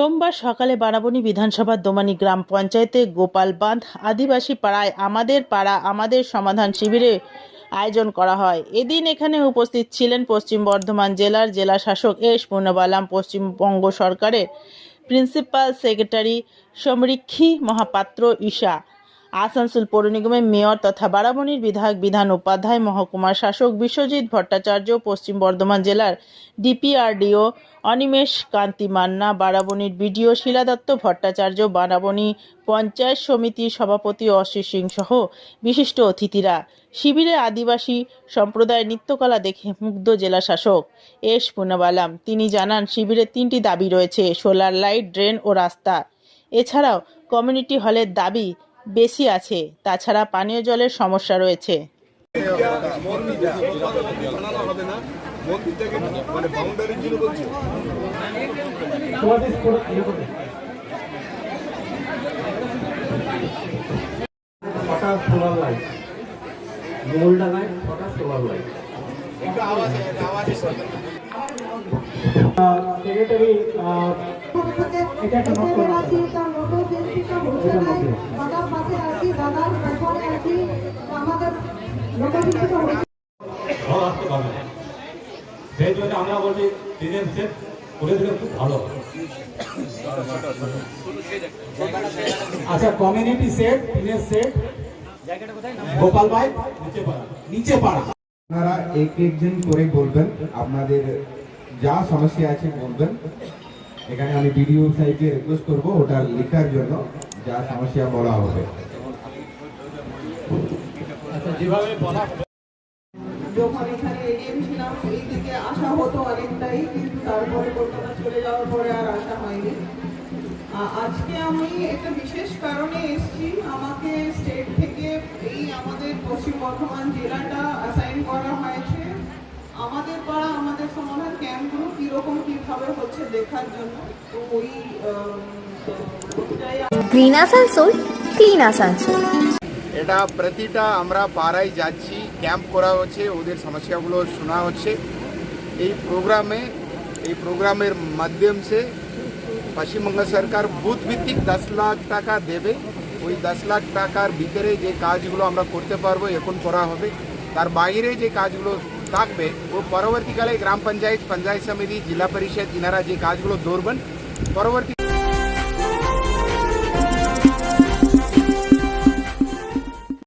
সোমবার সকালে বারাবণী বিধানসভার দোমানি গ্রাম পঞ্চায়েতে গোপাল বাঁধ আদিবাসী পাড়ায় আমাদের পাড়া, আমাদের সমাধান শিবিরে আয়োজন করা হয়। এদিন এখানে উপস্থিত ছিলেন পশ্চিম বর্ধমান জেলার জেলা শাসক এস পূর্ণবালাম পশ্চিমবঙ্গ সরকারের প্রিন্সিপাল সেক্রেটারি সমৃক্ষী মহাপাত্র ঈশা। আসানসোল পৌর নিগমের মেয়র তথা বারাবণীর বিধায়ক, বিধান উপাধ্যায়, মহকুমার শাসক বিশ্বজিৎ ভট্টাচার্য, পশ্চিম বর্ধমান জেলার ডিপিআরডিও অনিমেষ কান্তি মান্না, বারাবণীর বিডিও শিলা দত্ত ভট্টাচার্য, বারাবণী পঞ্চায়েত সমিতির সভাপতি অশ্রী সিং সহ বিশিষ্ট অতিথিরা। শিবিরে আদিবাসী সম্প্রদায়ের নৃত্যকলা দেখে মুগ্ধ জেলা শাসক এস পুনাবালাম। তিনি জানান শিবিরের তিনটি দাবি রয়েছে, সোলার লাইট, ড্রেন ও রাস্তা। এছাড়াও কমিউনিটি হলের দাবি বেশি আছে। তাছাড়া পানীয় জলের সমস্যা রয়েছে। Solar light solar light secretary এটা একটা নোট পারবে সেই জন্য আমরা বলছি সেট করে দিলে খুব ভালো আচ্ছা কমিউনিটি সেট দিনের সেট গোপাল ভাই, নিচে পাড়া। নিচে পাড়া। আপনারা এক একজন করে বলবেন, আপনাদের যা সমস্যা আছে বলবেন। এখানে আমি বিডিও সাহেবকে রিকোয়েস্ট করব, ওটা লেখার জন্য যা সমস্যা বলা হবে। আচ্ছা যেভাবে বলা যখন এখানে এডিএম ছিলাম এই দিকে আসা হতো অনেকটাই কিন্তু তারপরে কলকাতা চলে যাওয়ার পরে আর আসা হয়নি। আজকে আমি একটা বিশেষ কারণে এসেছি। আমাকে স্টেট থেকে এই আমাদের পশ্চিম বর্ধমান জেলাটা অ্যাসাইন করা হয়েছে। আমাদের পাড়া আমাদের সমাধান ক্যাম্পগুলো কীরকম কীভাবে হচ্ছে দেখার জন্য তো ওই গ্রিন আসানসোল ক্লিন আসানসোল এটা প্রতিটা আমরা পাড়ায় যাচ্ছি ক্যাম্প করা হচ্ছে, ওদের সমস্যাগুলো শোনা হচ্ছে। এই প্রোগ্রামে, এই প্রোগ্রামের মাধ্যম পশ্চিমবঙ্গ সরকার বুথ ভিত্তিক দশ লাখ টাকা দেবে। ওই দশ লাখ টাকার ভিতরে যে কাজগুলো আমরা করতে পারব, এখন করা হবে। তার বাইরে যে কাজগুলো থাকবে, ও পরবর্তীকালে গ্রাম পঞ্চায়েত পঞ্চায়েত সমিতি, জেলা পরিষদ, ইনারা যে কাজগুলো ধরবেন, পরবর্তী